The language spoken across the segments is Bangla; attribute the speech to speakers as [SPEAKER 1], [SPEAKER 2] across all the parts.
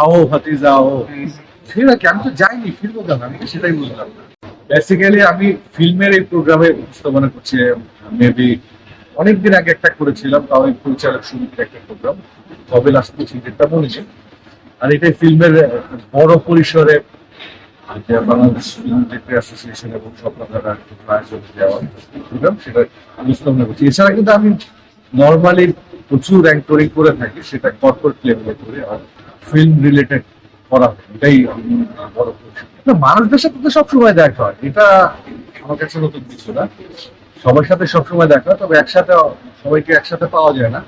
[SPEAKER 1] আও ভাতিজা আও ফিরা আমি তো যাইনি, ফিরবো কেন? আমি সেটাই বুঝলাম বেসিক্যালি আমি ফিল্মের এই প্রোগ্রামে উপস্থাপনা করছি মেবি অনেকদিন আগে একটা করেছিলাম, তাও এই পরিচালক সমিতির একটা প্রোগ্রাম কবে লাস্ট করছি যেটা নেই আর এটাই ফিল্মের বড় পরিসরে বাংলাদেশ ফিল্ম অ্যাসোসিয়েশন এবং প্রোগ্রাম সেটা উপস্থাপনা করছি। এছাড়া কিন্তু আমি নর্মালি প্রচুর অ্যাঙ্করিং করে থাকি, সেটা কর্পোরেট লেভেলে করে, আর ফিল্ম রিলেটেড করা এটাই বড় মানুষদের সাথে তো সবসময় দেখা হয়, এটা আমার কাছে নতুন কিছু না। সবার সাথে সবসময় দেখা হয়, তবে একসাথে, সবাইকে একসাথে পাওয়া যায় না।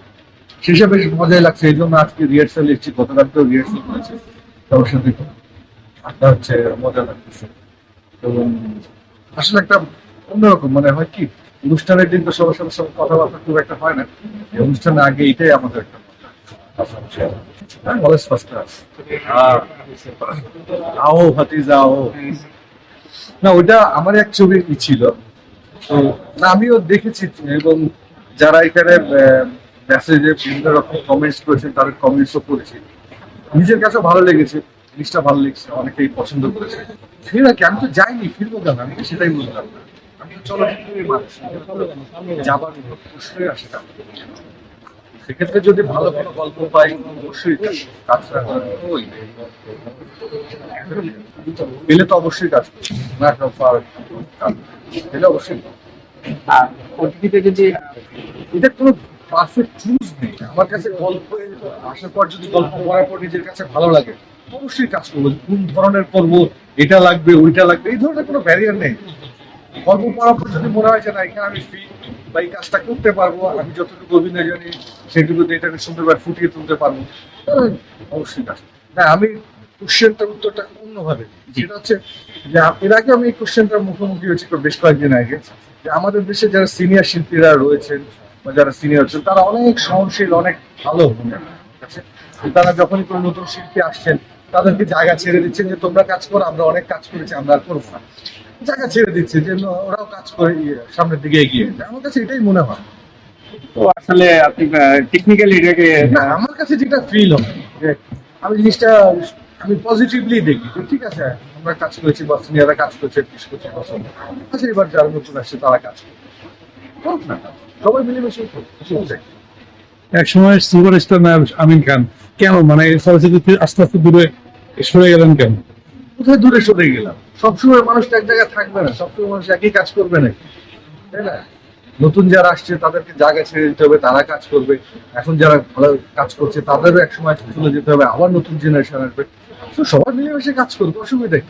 [SPEAKER 1] শেষে বেশ মজাই লাগছে, এই জন্য আজকে রিহার্সাল এসেছি, গতকালকেও রিহার্সাল করেছি, সবার সাথে আড্ডা হচ্ছে, মজা লাগতেছে। এবং আসলে একটা অন্যরকম মানে হয় কি, অনুষ্ঠানের দিন তো সবার সাথে সবার কথাবার্তা খুব একটা হয় না অনুষ্ঠানের আগে এটাই আমাদের একটা ফার্স্ট ক্লাস আও ভাতিজা না ওটা আমার এক ছবি ছিল। তো আমিও দেখেছি এবং যারা এখানে মেসেজে বিভিন্ন রকম কমেন্টস করেছেন, তাদের কমেন্টসও করেছি। নিজের কাছে ভালো লেগেছে, জিনিসটা ভালো লেগেছে, অনেকেই পছন্দ করেছে। ফিরা কি আমি তো যাইনি, ফিরবো কেন? আমি তো সেটাই বুঝলাম না আমি চলচ্চিত্রের মানুষ যাবার আসে সেক্ষেত্রে যদি ভালো কোনো গল্প পাই অবশ্যই কাজটা ওই পেলে তো অবশ্যই কাজ পেলে অবশ্যই
[SPEAKER 2] আর যদি
[SPEAKER 1] এটা কোনো পারফেক্ট চুজ নেই। আমার কাছে গল্প আসার পর যদি গল্প পড়ার পর নিজের কাছে ভালো লাগে অবশ্যই কাজ করব। কোন ধরনের করব এটা লাগবে ওইটা লাগবে এই ধরনের কোনো ব্যারিয়ার নেই। গল্প পড়ার পর যদি মনে হয় যে না এখানে আমি ফ্রি বা এই কাজটা করতে পারব আমি যতটুকু অভিনয় জানি সেটুকুতে এটাকে সুন্দরভাবে ফুটিয়ে তুলতে পারব। অবশ্যই কাজ। না আমি কোশ্চেনটার উত্তরটা অন্যভাবে। যেটা হচ্ছে যে এর আগে আমি এই কোশ্চেনটার মুখোমুখি হয়েছি বেশ কয়েকদিন আগে। যে আমাদের দেশে যারা সিনিয়র শিল্পীরা রয়েছেন বা যারা সিনিয়র আছেন তারা অনেক সহনশীল অনেক ভালো আছে? তারা যখনই কোনো নতুন শিল্পী আসছেন তাদেরকে জায়গা ছেড়ে দিচ্ছেন যে তোমরা কাজ করো আমরা অনেক কাজ করেছি আমরা আর করব না। জায়গা ছেড়ে দিচ্ছে যে ওরাও কাজ করে সামনের দিকে এগিয়ে আমার কাছে এটাই মনে হয়।
[SPEAKER 2] তো আসলে আপনি টেকনিক্যালি এটাকে
[SPEAKER 1] না আমার কাছে যেটা ফিল হয় যে আমি জিনিসটা আমি পজিটিভলি দেখি যে ঠিক আছে আমরা কাজ করেছি বা সিনিয়ররা কাজ করেছে বিশ পঁচিশ বছর আচ্ছা এবার যারা নতুন আসছে তারা কাজ করবে। করুক না সবাই মিলেমিশে করুক। সেটাই।
[SPEAKER 3] এক সময় সুপারস্টার নায়ক আমিন খান। কেন? মানে চলচ্চিত্র আস্তে আস্তে দূরে সরে গেলেন কেন?
[SPEAKER 1] কোথায় দূরে সরে গেলাম? সবসময় মানুষ এক জায়গায় থাকবে না, সবসময় মানুষ একই কাজ করবে না। তাই না? নতুন যারা আসছে, তাদেরকে জায়গা ছেড়ে দিতে হবে, তারা কাজ করবে। এখন যারা ভালো কাজ করছে, তাদেরও এক সময় চলে যেতে হবে। আবার নতুন জেনারেশন আসবে। সবাই মিলেমিশে কাজ করবে অসুবিধা?